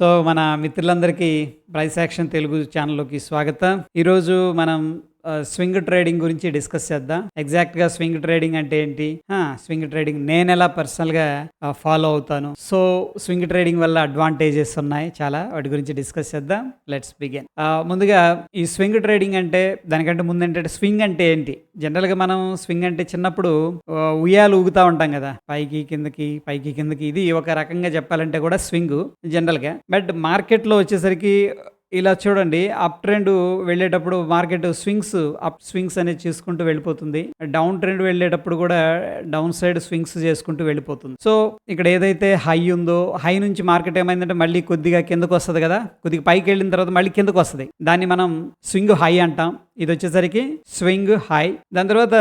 So మన మిత్రులందరికీ price action Telugu ఛానల్లోకి స్వాగతం. ఈరోజు మనం స్వింగ్ ట్రేడింగ్ గురించి డిస్కస్ చేద్దాం. ఎగ్జాక్ట్గా స్వింగ్ ట్రేడింగ్ అంటే ఏంటి? స్వింగ్ ట్రేడింగ్ నేను ఎలా పర్సనల్గా ఫాలో అవుతాను? సో స్వింగ్ ట్రేడింగ్ వల్ల అడ్వాంటేజెస్ ఉన్నాయి చాలా. వాటి గురించి డిస్కస్ చేద్దాం. లెట్స్ బిగిన్ ముందుగా ఈ స్వింగ్ ట్రేడింగ్ అంటే దానికంటే ముందు ఏంటంటే స్వింగ్ అంటే ఏంటి? జనరల్గా మనం స్వింగ్ అంటే చిన్నప్పుడు ఉయ్యాలు ఊగుతా ఉంటాం కదా. పైకి కిందకి పైకి కిందకి. ఇది ఒక రకంగా చెప్పాలంటే కూడా స్వింగ్ జనరల్గా బట్ మార్కెట్లో వచ్చేసరికి ఇలా చూడండి అప్ ట్రెండ్ వెళ్ళేటప్పుడు మార్కెట్ స్వింగ్స్ అప్ స్వింగ్స్ అనేది చేసుకుంటూ వెళ్ళిపోతుంది. డౌన్ ట్రెండ్ వెళ్ళేటప్పుడు కూడా డౌన్ సైడ్ స్వింగ్స్ చేసుకుంటూ వెళ్ళిపోతుంది. సో ఇక్కడ ఏదైతే హై ఉందో హై నుంచి మార్కెట్ ఏమైందంటే మళ్ళీ కొద్దిగా కిందకు వస్తుంది కదా? కొద్దిగా పైకి వెళ్ళిన తర్వాత మళ్ళీ కిందకు వస్తుంది. దాన్ని మనం స్వింగ్ హై అంటాం. ఇది వచ్చేసరికి స్వింగ్ హై దాని తర్వాత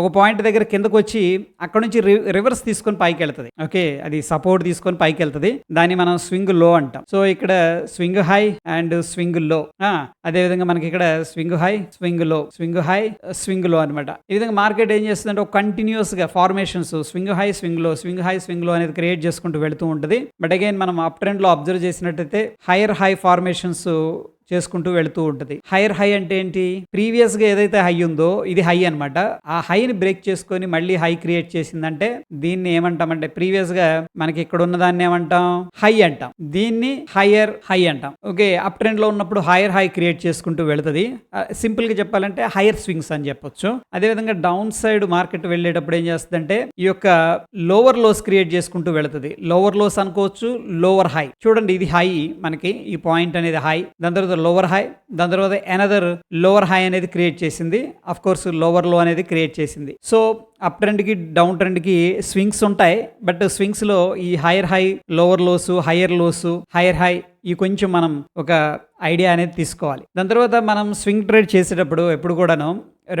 ఒక పాయింట్ దగ్గర కిందకు వచ్చి అక్కడ నుంచి రివర్స్ తీసుకొని పైకి వెళ్తుంది. ఓకే అది సపోర్ట్ తీసుకొని పైకి వెళ్తుంది. దాన్ని మనం స్వింగ్లో అంటాం. సో ఇక్కడ స్వింగ్ హై అండ్ స్వింగ్లో అదే విధంగా మనకి ఇక్కడ swing high swing low swing high swing low అనమాట ఈ విధంగా మార్కెట్ ఏం చేస్తుందంటే ఒక కంటిన్యూస్గా formations swing high swing low swing high swing low అనేది క్రియేట్ చేసుకుంటూ వెళ్తూ ఉంటుంది. బట్ అగైన్ మనం అప్ ట్రెండ్లో అబ్జర్వ్ చేసినట్టయితే హైయర్ హై ఫార్మేషన్స్ చేసుకుంటూ వెళుతూ ఉంటుంది. హైయర్ హై అంటే ఏంటి? ప్రీవియస్గా ఏదైతే హై ఉందో ఇది హై అన్నమాట. ఆ హైని బ్రేక్ చేసుకొని మళ్ళీ హై క్రియేట్ చేసిందంటే దీన్ని ఏమంటామంటే ప్రీవియస్గా మనకి ఇక్కడ ఉన్న దాన్ని ఏమంటాం? హై అంటాం. దీన్ని హైయర్ హై అంటాం. ఓకే అప్ ట్రెండ్లో ఉన్నప్పుడు హైయర్ హై క్రియేట్ చేసుకుంటూ వెళుతుంది. సింపుల్గా చెప్పాలంటే హైయర్ స్వింగ్స్ అని చెప్పొచ్చు. అదేవిధంగా డౌన్ సైడ్ మార్కెట్ వెళ్ళేటప్పుడు ఏం చేస్తుందంటే ఈ యొక్క లోవర్ లోస్ క్రియేట్ చేసుకుంటూ వెళుతుంది. లోవర్ లోస్ అనుకోవచ్చు లోవర్ హై చూడండి ఇది హై మనకి ఈ పాయింట్ అనేది హై దాని తర్వాత లోవర్ హై దాని తర్వాత ఎనదర్ లోవర్ హై అనేది క్రియేట్ చేసింది. అఫ్ కోర్స్ లోవర్లో అనేది క్రియేట్ చేసింది. సో అప్ ట్రెండ్కి డౌన్ ట్రెండ్కి స్వింగ్స్ ఉంటాయి. బట్ స్వింగ్స్లో ఈ higher high lower lows higher lows higher high ఈ కొంచెం మనం ఒక ఐడియా అనేది తీసుకోవాలి. దాని తర్వాత మనం స్వింగ్ ట్రేడ్ చేసేటప్పుడు ఎప్పుడు కూడాను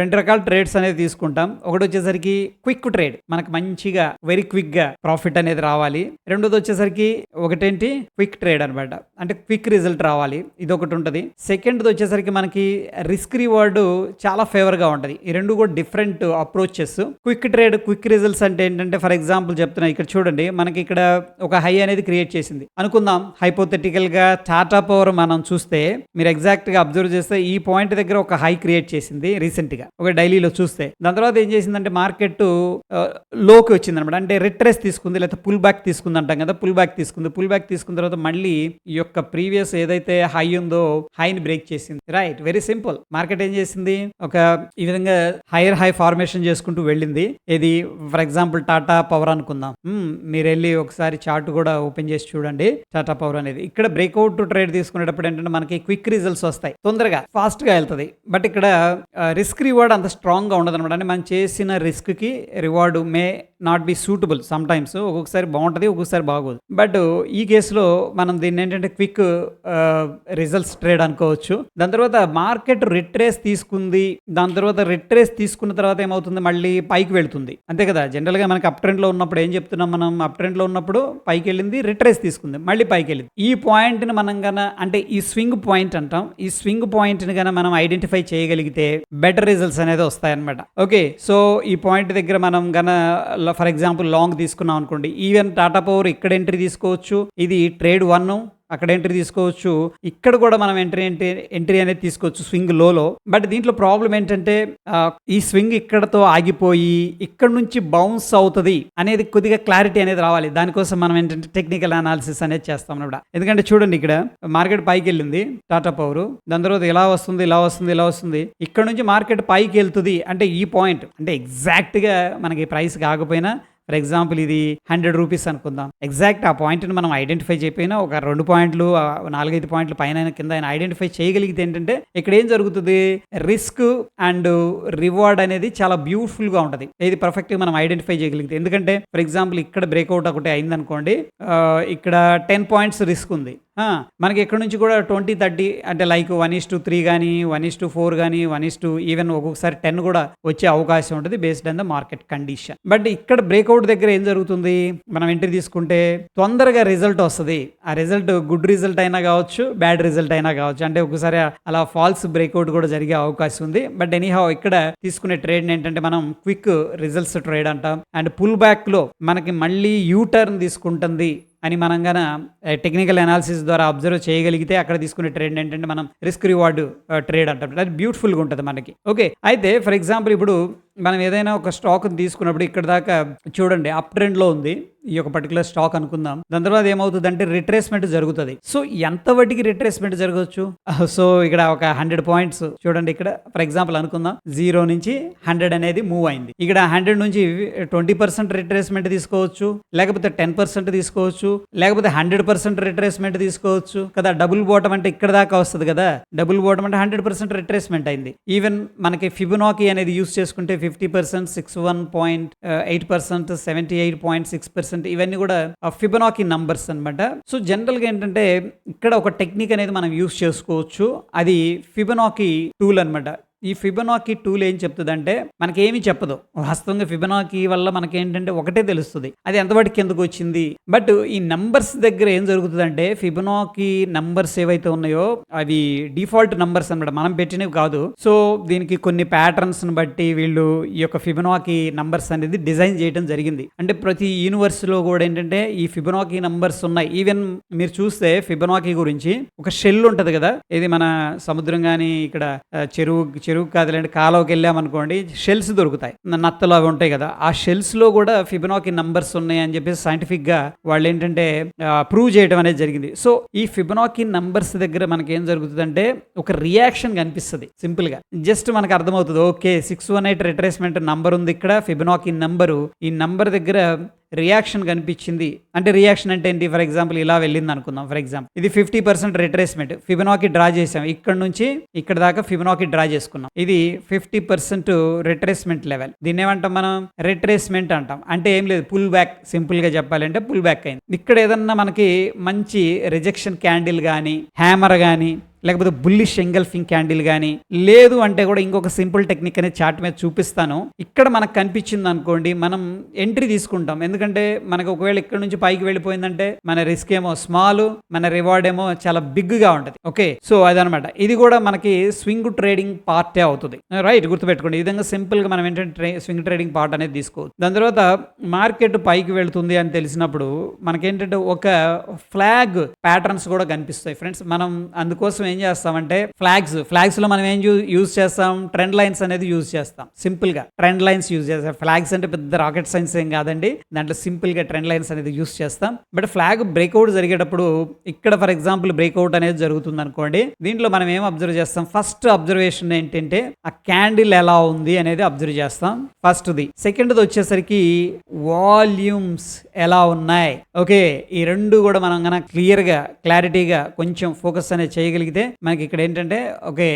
రెండు రకాల ట్రేడ్స్ అనేది తీసుకుంటాం. ఒకటి వచ్చేసరికి క్విక్ ట్రేడ్ మనకు మంచిగా వెరీ క్విక్గా ప్రాఫిట్ అనేది రావాలి. రెండోది వచ్చేసరికి ఒకటేంటి? క్విక్ ట్రేడ్ అనమాట అంటే క్విక్ రిజల్ట్ రావాలి. ఇది ఒకటి ఉంటుంది. సెకండ్ది వచ్చేసరికి మనకి రిస్క్ రివార్డ్ చాలా ఫేవర్గా ఉంటుంది. ఈ రెండు కూడా different approaches quick trade quick results అంటే ఏంటంటే ఫర్ ఎగ్జాంపుల్ చెప్తున్నా ఇక్కడ చూడండి మనకి ఇక్కడ ఒక హై అనేది క్రియేట్ చేసింది. అనుకుందాం హైపోథెటికల్గా టాటా పవర్ మనం చూస్తే మీరు ఎగ్జాక్ట్గా అబ్జర్వ్ చేస్తే ఈ పాయింట్ దగ్గర ఒక హై క్రియేట్ చేసింది రీసెంట్ గా ఒక డైలీలో చూస్తే. దాని తర్వాత ఏం చేసిందంటే మార్కెట్లోకి వచ్చింది అనమాట అంటే రిట్రెస్ తీసుకుంది లేకపోతే పుల్ బ్యాక్ తీసుకుంది అంటాం కదా పుల్ బ్యాక్ తీసుకుంది. పుల్ బ్యాక్ తీసుకున్న తర్వాత మళ్ళీ ఈ యొక్క ప్రీవియస్ ఏదైతే హై ఉందో హైని బ్రేక్ చేసింది. Right very simple. మార్కెట్ ఏం చేసింది? ఒక ఈ విధంగా హైయర్ హై ఫార్మేషన్ చేసుకుంటూ వెళ్ళింది. ఇది ఫర్ ఎగ్జాంపుల్ టాటా పవర్ అనుకుందాం. మీరు వెళ్ళి ఒకసారి చార్ట్ కూడా ఓపెన్ చేసి చూడండి. టాటా పవర్ అనేది. ఇక్కడ బ్రేక్అవుట్ ట్రేడ్ తీసుకునేటప్పుడు ఏంటంటే మనకి క్విక్ రిజల్ట్స్ వస్తాయి. తొందరగా ఫాస్ట్గా వెళ్తుంది. బట్ ఇక్కడ రిస్క్ రివార్డ్ అంత స్ట్రాంగ్గా ఉండదు అనమాట అంటే మనం చేసిన రిస్క్కి may not be suitable sometimes ఒక్కొక్కసారి బాగుంటుంది ఒక్కొక్కసారి బాగోదు. బట్ ఈ కేసులో మనం దీన్ని ఏంటంటే క్విక్ రిజల్ట్స్ ట్రేడ్ అనుకోవచ్చు. దాని తర్వాత మార్కెట్ రిట్రేస్ తీసుకుంది. దాని తర్వాత రిట్రేస్ తీసుకున్న తర్వాత ఏమవుతుంది? మళ్ళీ పైకి వెళ్తుంది. అంతే కదా? జనరల్గా మనకి అప్ ట్రెండ్లో ఉన్నప్పుడు ఏం చెప్తున్నాం మనం? అప్ ట్రెండ్లో ఉన్నప్పుడు పైకి వెళ్ళింది రిట్రేస్ తీసుకుంది మళ్ళీ పైకి వెళ్ళింది. ఈ పాయింట్ని మనం కన్నా అంటే ఈ స్వింగ్ పాయింట్ అంటాం. ఈ స్వింగ్ పాయింట్ని గన మనం ఐడెంటిఫై చేయగలిగితే బెటర్ రిజల్ట్స్ అనేది వస్తాయన్నమాట. ఓకే సో ఈ పాయింట్ దగ్గర మనం గన ఫర్ ఎగ్జాంపుల్ లాంగ్ తీసుకున్నాం అనుకోండి ఈవెన్ టాటా పవర్ ఇక్కడ ఎంట్రీ తీసుకోవచ్చు ఇది ట్రేడ్ వన్ అక్కడ ఎంట్రీ తీసుకోవచ్చు. ఇక్కడ కూడా మనం ఎంట్రీ ఎంట్రీ ఎంట్రీ అనేది తీసుకోవచ్చు స్వింగ్ లోలో బట్ దీంట్లో ప్రాబ్లం ఏంటంటే ఈ స్వింగ్ ఇక్కడతో ఆగిపోయి ఇక్కడ నుంచి బౌన్స్ అవుతుంది అనేది కొద్దిగా క్లారిటీ అనేది రావాలి. దానికోసం మనం ఏంటంటే టెక్నికల్ అనాలిసిస్ అనేది చేస్తాం అనమాట ఎందుకంటే చూడండి ఇక్కడ మార్కెట్ పైకి వెళ్ళింది టాటా పవర్ దాని తర్వాత ఇలా వస్తుంది ఇలా వస్తుంది ఇలా వస్తుంది. ఇక్కడ నుంచి మార్కెట్ పైకి వెళ్తుంది. అంటే ఈ పాయింట్ అంటే ఎగ్జాక్ట్గా మనకి ప్రైస్ కాకపోయినా ఫర్ ఎగ్జాంపుల్ ఇది హండ్రెడ్ రూపీస్ అనుకుందాం. ఎగ్జాక్ట్ ఆ పాయింట్ని మనం ఐడెంటిఫై చేయకపోయినా ఒక రెండు పాయింట్లు నాలుగైదు పాయింట్లు పైన కింద ఆయన ఐడెంటిఫై చేయగలిగితే ఏంటంటే ఇక్కడ ఏం జరుగుతుంది? రిస్క్ అండ్ రివార్డ్ అనేది చాలా బ్యూటిఫుల్గా ఉంటుంది. ఇది పర్ఫెక్ట్గా మనం ఐడెంటిఫై చేయగలిగితే. ఎందుకంటే ఫర్ ఎగ్జాంపుల్ ఇక్కడ బ్రేక్అవుట్ ఒకటి అయిందనుకోండి ఇక్కడ టెన్ పాయింట్స్ రిస్క్ ఉంది. మనకి ఎక్కడి నుంచి కూడా ట్వంటీ థర్టీ అంటే like one is to three కానీ వన్ ఇస్ టు ఫోర్ కానీ వన్ ఇస్ టు ఈవెన్ ఒక్కొక్కసారి టెన్ కూడా వచ్చే అవకాశం ఉంటుంది based on the market condition but ఇక్కడ బ్రేక్అవుట్ దగ్గర ఏం జరుగుతుంది? మనం ఎంట్రీ తీసుకుంటే తొందరగా రిజల్ట్ వస్తుంది. ఆ రిజల్ట్ గుడ్ రిజల్ట్ అయినా కావచ్చు బ్యాడ్ రిజల్ట్ అయినా కావచ్చు. అంటే ఒకసారి అలా ఫాల్స్ బ్రేక్అవుట్ కూడా జరిగే అవకాశం ఉంది. బట్ ఎనీహౌ ఇక్కడ తీసుకునే ట్రేడ్ ఏంటంటే మనం క్విక్ రిజల్ట్స్ ట్రేడ్ అంటాం. అండ్ పుల్ బ్యాక్లో మనకి మళ్ళీ యూ టర్న్ తీసుకుంటుంది. అని మనం గన టెక్నికల్ అనాలిసిస్ ద్వారా అబ్జర్వ్ చేయగలిగితే అక్కడ తీసుకునే ట్రేడ్ ఏంటంటే మనం రిస్క్ రివార్డ్ ట్రేడ్ అంటాం. అది బ్యూటిఫుల్గా ఉంటుంది మనకి. ఓకే అయితే ఫర్ ఎగ్జాంపుల్ ఇప్పుడు మనం ఏదైనా ఒక స్టాక్ తీసుకున్నప్పుడు ఇక్కడ దాకా చూడండి అప్ ట్రెండ్లో ఉంది. ఈ యొక్క పర్టికులర్ స్టాక్ అనుకుందాం. దాని తర్వాత ఏమవుతుంది అంటే రిట్రేస్మెంట్ జరుగుతుంది. సో ఎంత వడ్డీకి రిట్రేస్మెంట్ జరగవచ్చు? సో ఇక్కడ ఒక హండ్రెడ్ పాయింట్స్ చూడండి ఇక్కడ. ఫర్ ఎగ్జాంపుల్ అనుకుందాం జీరో నుంచి హండ్రెడ్ అనేది మూవ్ అయింది. ఇక్కడ హండ్రెడ్ నుంచి ట్వంటీ పర్సెంట్ రిట్రేస్మెంట్ తీసుకోవచ్చు. లేకపోతే టెన్ పర్సెంట్ తీసుకోవచ్చు. లేకపోతే హండ్రెడ్ పర్సెంట్ రిట్రేస్మెంట్ తీసుకోవచ్చు. కదా డబుల్ బోటం అంటే ఇక్కడ దాకా వస్తుంది కదా. డబుల్ బోటం అంటే హండ్రెడ్ పర్సెంట్ రిట్రేస్మెంట్ అయింది. ఈవెన్ మనకి ఫిబునాకి అనేది యూస్ చేసుకుంటే fifty percent six one point eight percent seventy eight point six percent ఇవన్నీ కూడా ఫిబనాకి నంబర్స్ అనమాట సో జనరల్గా ఏంటంటే ఇక్కడ ఒక టెక్నిక్ అనేది మనం యూస్ చేసుకోవచ్చు. అది ఫిబనాకి టూల్ అన్నమాట. ఈ ఫిబనాకి టూల్ ఏం చెప్తుందంటే మనకి ఏమీ చెప్పదు. వాస్తవంగా ఫిబనాకి వల్ల మనకి ఏంటంటే ఒకటే తెలుస్తుంది. అది ఎంతవాటి ఎందుకు వచ్చింది? బట్ ఈ నంబర్స్ దగ్గర ఏం జరుగుతుందంటే ఫిబనాకీ నంబర్స్ ఏవైతే ఉన్నాయో అవి డిఫాల్ట్ నంబర్స్ అన్నమాట. మనం పెట్టినవి కాదు. సో దీనికి కొన్ని ప్యాటర్న్స్ని బట్టి వీళ్ళు ఈ యొక్క ఫిబనాకీ నంబర్స్ అనేది డిజైన్ చేయడం జరిగింది. అంటే ప్రతి యూనివర్స్లో కూడా ఏంటంటే ఈ ఫిబనాకి నంబర్స్ ఉన్నాయి. ఈవెన్ మీరు చూస్తే ఫిబనాకీ గురించి ఒక షెల్ ఉంటది కదా? ఇది మన సముద్రం కానీ ఇక్కడ చెరువు చెరువు కాదులేండి కాలువకి వెళ్ళామనుకోండి షెల్స్ దొరుకుతాయి. నత్తలు అవి ఉంటాయి కదా ఆ షెల్స్లో కూడా ఫిబనాకి నంబర్స్ ఉన్నాయి అని చెప్పేసి సైంటిఫిక్గా వాళ్ళు ఏంటంటే ప్రూవ్ చేయడం అనేది జరిగింది. సో ఈ ఫిబనాకి నంబర్స్ దగ్గర మనకి ఏం జరుగుతుందంటే ఒక రియాక్షన్ కనిపిస్తుంది సింపుల్గా. జస్ట్ మనకు అర్థమవుతుంది okay six one eight retracement number ఉంది ఇక్కడ ఫిబనాకి నంబరు ఈ నంబర్ దగ్గర రియాక్షన్ కనిపించింది. అంటే రియాక్షన్ అంటే ఏంటి? ఫర్ ఎగ్జాంపుల్ ఇలా వెళ్ళింది అనుకుందాం. ఫర్ ఎగ్జాంపుల్ ఇది fifty percent retracement Fibonacci draw చేసాం ఇక్కడ నుంచి ఇక్కడ దాకా ఫిబనాకి డ్రా చేసుకున్నాం. ఇది ఫిఫ్టీ పర్సెంట్ రిట్రేస్మెంట్ లెవెల్ దీన్ని ఏమంటాం మనం? రిట్రేస్మెంట్ అంటాం. అంటే ఏం లేదు పుల్ బ్యాక్ సింపుల్గా చెప్పాలంటే పుల్ బ్యాక్ అయింది. ఇక్కడ ఏదన్నా మనకి మంచి రిజెక్షన్ క్యాండిల్ కానీ హ్యామర్ కానీ లేకపోతే బుల్లిష్ ఎంగల్ఫింగ్ క్యాండిల్ కానీ లేదు అంటే కూడా ఇంకొక సింపుల్ టెక్నిక్ అనేది చార్ట్ మీద చూపిస్తాను. ఇక్కడ మనకు కనిపించింది అనుకోండి మనం ఎంట్రీ తీసుకుంటాం. ఎందుకంటే మనకు ఒకవేళ ఇక్కడ నుంచి పైకి వెళ్ళిపోయిందంటే మన రిస్క్ ఏమో స్మాల్ మన రివార్డ్ ఏమో చాలా బిగ్గా ఉంటుంది. ఓకే సో అదనమాట. ఇది కూడా మనకి స్వింగ్ ట్రేడింగ్ పార్టే అవుతుంది. రైట్ గుర్తుపెట్టుకోండి. ఈ విధంగా సింపుల్గా మనం ఏంటంటే స్వింగ్ ట్రేడింగ్ పార్ట్ అనేది తీసుకోవచ్చు. దాని తర్వాత మార్కెట్ పైకి వెళుతుంది అని తెలిసినప్పుడు మనకేంటంటే ఒక ఫ్లాగ్ ప్యాటర్న్స్ కూడా కనిపిస్తాయి. ఫ్రెండ్స్ మనం అందుకోసం ఏం చేస్తామంటే ఫ్లాగ్స్ ఫ్లాగ్స్లో మనం ఏం యూజ్ చేస్తాం? ట్రెండ్ లైన్స్ అనేది యూజ్ చేస్తాం. సింపుల్గా. ట్రెండ్ లైన్స్ యూజ్ చేస్తాం. ఫ్లాగ్స్ అంటే పెద్ద రాకెట్ సైన్స్ ఏం కాదండి. దాంట్లో సింపుల్గా ట్రెండ్ లైన్స్ అనేది యూజ్ చేస్తాం. బట్ ఫ్లాగ్ బ్రేక్అవుట్ జరిగేటప్పుడు ఇక్కడ ఫర్ ఎగ్జాంపుల్ బ్రేక్అవుట్ అనేది జరుగుతుంది అనుకోండి. దీంట్లో మనం ఏం అబ్జర్వ్ చేస్తాం? ఫస్ట్ అబ్జర్వేషన్ ఏంటంటే ఆ క్యాండిల్ ఎలా ఉంది అనేది అబ్జర్వ్ చేస్తాం. ఫస్ట్ ది సెకండ్ వచ్చేసరికి వాల్యూమ్స్ ఎలా ఉన్నాయి? ఓకే ఈ రెండు కూడా మనం కనుక క్లియర్గా క్లారిటీగా కొంచెం ఫోకస్ అనేది చేయగలిగితే మనకి ఇక్కడ ఏంటంటే ఓకే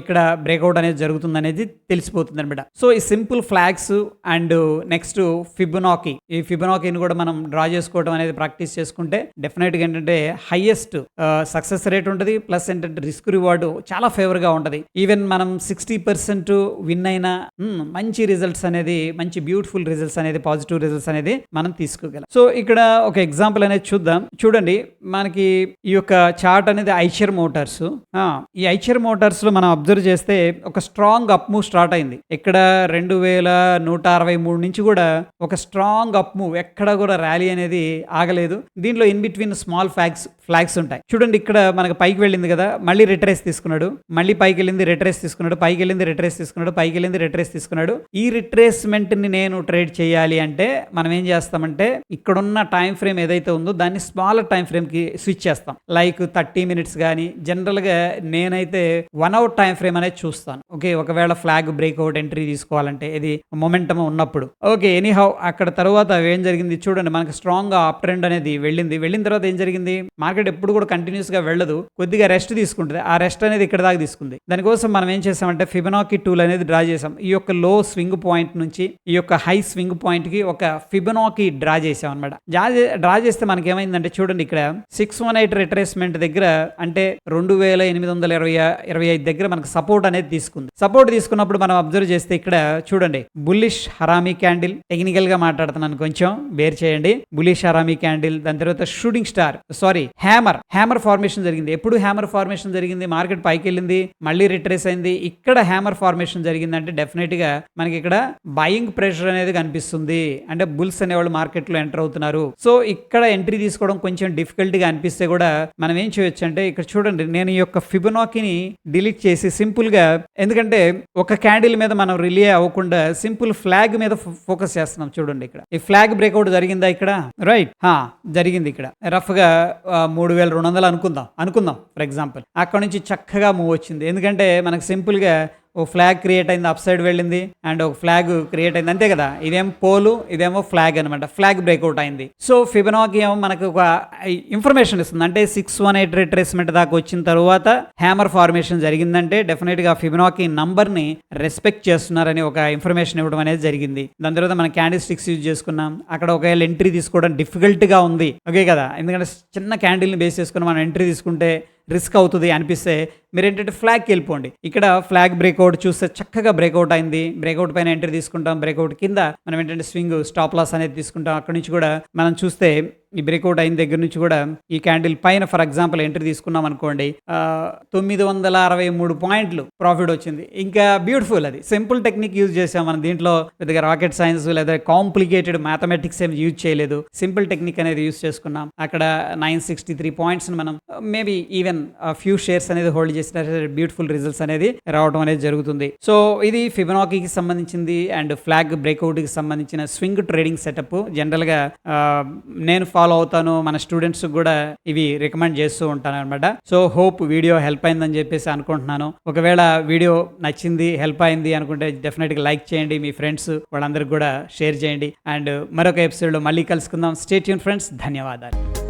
ఇక్కడ బ్రేక్అవుట్ అనేది జరుగుతుంది అనేది తెలిసిపోతుంది అనమాట సో ఈ simple flags and next Fibonacci. ఈ ఫిబనాకీని కూడా మనం డ్రా చేసుకోవడం అనేది ప్రాక్టీస్ చేసుకుంటే డెఫినెట్గా ఏంటంటే హైయెస్ట్ సక్సెస్ రేట్ ఉంటుంది ప్లస్ ఏంటంటే రిస్క్ రివార్డు చాలా ఫేవర్గా ఉంటుంది. ఈవెన్ మనం సిక్స్టీ పర్సెంట్ విన్ అయినా మంచి రిజల్ట్స్ అనేది మంచి బ్యూటిఫుల్ రిజల్ట్స్ అనేది పాజిటివ్ రిజల్ట్స్ అనేది మనం తీసుకోగలం. సో ఇక్కడ ఒక ఎగ్జాంపుల్ అనేది చూద్దాం. చూడండి మనకి ఈ యొక్క చార్ట్ అనేది ఐషర్ మోటార్స్. ఈ ఐచర్ మోటార్స్లో మనం అబ్జర్వ్ చేస్తే ఒక స్ట్రాంగ్ అప్ మూవ్ స్టార్ట్ అయింది. ఇక్కడ రెండు వేల నూట అరవై మూడు నుంచి కూడా ఒక స్ట్రాంగ్ అప్ మూవ్ ఎక్కడ కూడా ర్యాలీ అనేది ఆగలేదు. దీంట్లో in between small flags flags ఉంటాయి. చూడండి ఇక్కడ మనకు పైకి వెళ్ళింది కదా మళ్ళీ రిట్రేస్ తీసుకున్నాడు. మళ్ళీ పైకి వెళ్ళింది రిట్రేస్ తీసుకున్నాడు పైకి వెళ్ళింది రిట్రేస్ తీసుకున్నాడు పైకి వెళ్ళింది రిట్రేస్ తీసుకున్నాడు. ఈ రిట్రేస్మెంట్ని నేను ట్రేడ్ చేయాలి అంటే మనం ఏం చేస్తామంటే ఇక్కడున్న టైం ఫ్రేమ్ ఏదైతే ఉందో దాన్ని స్మాలర్ టైం ఫ్రేమ్కి స్విచ్ చేస్తాం. లైక్ థర్టీ మినిట్స్ కానీ జనరల్ జనరల్గా నేనైతే వన్ అవర్ టైం ఫ్రేమ్ అనేది చూస్తాను. ఓకే ఒకవేళ ఫ్లాగ్ బ్రేక్అవుట్ ఎంట్రీ తీసుకోవాలంటే ఇది మొమెంటమ్ ఉన్నప్పుడు. ఓకే ఎనీహౌ అక్కడ తర్వాత ఏం జరిగింది చూడండి మనకి స్ట్రాంగ్గా అప్ ట్రెండ్ అనేది వెళ్ళింది. వెళ్ళిన తర్వాత ఏం జరిగింది? మార్కెట్ ఎప్పుడు కూడా కంటిన్యూస్గా వెళ్ళదు. కొద్దిగా రెస్ట్ తీసుకుంటుంది. ఆ రెస్ట్ అనేది ఇక్కడ దాకా తీసుకుంది. దానికోసం మనం ఏం చేసామంటే ఫిబనాకి టూల్ అనేది డ్రా చేసాం. ఈ యొక్క లో స్వింగ్ పాయింట్ నుంచి ఈ యొక్క హై స్వింగ్ పాయింట్కి ఒక ఫిబనాకి డ్రా చేసాం అనమాట డ్రా చేస్తే మనకి ఏమైందంటే చూడండి ఇక్కడ సిక్స్ వన్ ఎయిట్ రిట్రేస్మెంట్ దగ్గర అంటే రెండు మూడు వేల ఎనిమిది వందల ఇరవై ఇరవై ఐదు దగ్గర మనకు సపోర్ట్ అనేది తీసుకుంది. సపోర్ట్ తీసుకున్నప్పుడు మనం అబ్జర్వ్ చేస్తే ఇక్కడ చూడండి. బుల్లిష్ హరామీ క్యాండిల్ టెక్నికల్గా మాట్లాడుతున్నాను కొంచెం బేర్ చేయండి. బుల్లిష్ హరామీ క్యాండిల్ దాని తర్వాత shooting star sorry hammer hammer formation జరిగింది. ఎప్పుడు హ్యామర్ ఫార్మేషన్ జరిగింది? మార్కెట్ పైకి వెళ్ళింది మళ్ళీ రిట్రేస్ అయింది. ఇక్కడ హ్యామర్ ఫార్మేషన్ జరిగింది అంటే డెఫినెట్గా మనకి ఇక్కడ బయింగ్ ప్రెషర్ అనేది కనిపిస్తుంది. అంటే బుల్స్ అనేవాళ్ళు మార్కెట్లో ఎంటర్ అవుతున్నారు. సో ఇక్కడ ఎంట్రీ తీసుకోవడం కొంచెం డిఫికల్ట్గా అనిపిస్తే కూడా మనం ఏం చేయొచ్చు అంటే ఇక్కడ చూడండి నేను ఈ యొక్క ఫిబొనాకిని డిలీట్ చేసి సింపుల్గా ఎందుకంటే ఒక క్యాండిల్ మీద మనం రిలే అవ్వకుండా సింపుల్ ఫ్లాగ్ మీద ఫోకస్ చేస్తున్నాం చూడండి ఇక్కడ. ఈ ఫ్లాగ్ బ్రేక్అవుట్ జరిగిందా ఇక్కడ? రైట్. హా జరిగింది ఇక్కడ. రఫ్గా మూడు వేల రెండు వందలు అనుకుందాం. అనుకుందాం ఫర్ ఎగ్జాంపుల్. అక్కడ నుంచి చక్కగా మూవ్ వచ్చింది. ఎందుకంటే మనకు సింపుల్ ఓ ఫ్లాగ్ క్రియేట్ అయింది అప్ సైడ్ వెళ్ళింది అండ్ ఒక ఫ్లాగ్ క్రియేట్ అయింది. అంతే కదా? ఇదేం పోలు ఇదేమో ఫ్లాగ్ అనమాట ఫ్లాగ్ బ్రేక్అవుట్ అయింది. సో ఫిబనాకి ఏమో మనకు ఒక ఇన్ఫర్మేషన్ ఇస్తుంది. అంటే సిక్స్ వన్ ఎయిట్ రిట్రేస్మెంట్ దాకా వచ్చిన తర్వాత హ్యామర్ ఫార్మేషన్ జరిగిందంటే డెఫినెట్గా ఫిబనాకి నంబర్ని రెస్పెక్ట్ చేస్తున్నారని ఒక ఇన్ఫర్మేషన్ ఇవ్వడం అనేది జరిగింది. దాని తర్వాత మనం క్యాండిల్ స్టిక్స్ యూజ్ చేసుకున్నాం. అక్కడ ఒకవేళ ఎంట్రీ తీసుకోవడం డిఫికల్ట్గా ఉంది. ఓకే కదా? ఎందుకంటే చిన్న క్యాండిల్ని బేస్ చేసుకుని మనం ఎంట్రీ తీసుకుంటే రిస్క్ అవుతుంది అనిపిస్తే మీరు ఏంటంటే ఫ్లాగ్కి వెళ్ళిపోండి. ఇక్కడ ఫ్లాగ్ బ్రేక్అవుట్ చూస్తే చక్కగా బ్రేక్అవుట్ అయింది. బ్రేక్అవుట్ పైన ఎంట్రీ తీసుకుంటాం. బ్రేక్అవుట్ కింద మనం ఏంటంటే స్వింగ్ స్టాప్ లాస్ అనేది తీసుకుంటాం. అక్కడ నుంచి కూడా మనం చూస్తే ఈ బ్రేక్అవుట్ అయిన దగ్గర నుంచి కూడా ఈ క్యాండిల్ పైన ఫర్ ఎగ్జాంపుల్ ఎంట్రీ తీసుకున్నాం అనుకోండి తొమ్మిది వందల అరవై మూడు పాయింట్లు ప్రాఫిట్ వచ్చింది. ఇంకా బ్యూటిఫుల్ అది. సింపుల్ టెక్నిక్ యూజ్ చేసాం మనం దీంట్లో పెద్దగా రాకెట్ సైన్స్ లేదా కాంప్లికేటెడ్ మ్యాథమెటిక్స్ ఏం యూజ్ చేయలేదు. సింపుల్ టెక్నిక్ అనేది యూజ్ చేసుకున్నాం. అక్కడ నైన్ సిక్స్టీ త్రీ పాయింట్స్ మనం మేబీ ఈవెన్ ఫ్యూ షేర్స్ అనేది హోల్డ్ చేసిన బ్యూటిఫుల్ రిజల్ట్స్ అనేది రావడం అనేది జరుగుతుంది. సో ఇది ఫిబనాకీకి సంబంధించింది అండ్ ఫ్లాగ్ బ్రేక్అవుట్కి సంబంధించిన స్వింగ్ ట్రేడింగ్ సెటప్. జనరల్గా ఫాలో ఫాలో అవుతాను. మన స్టూడెంట్స్ కూడా ఇవి రికమెండ్ చేస్తూ ఉంటాను అనమాట సో హోప్ వీడియో హెల్ప్ అయిందని చెప్పేసి అనుకుంటున్నాను. ఒకవేళ వీడియో నచ్చింది హెల్ప్ అయింది అనుకుంటే డెఫినెట్గా లైక్ చేయండి. మీ ఫ్రెండ్స్ వాళ్ళందరికీ కూడా షేర్ చేయండి. అండ్ మరొక ఎపిసోడ్లో మళ్ళీ కలుసుకుందాం. స్టేట్ యూన్ ఫ్రెండ్స్ ధన్యవాదాలు.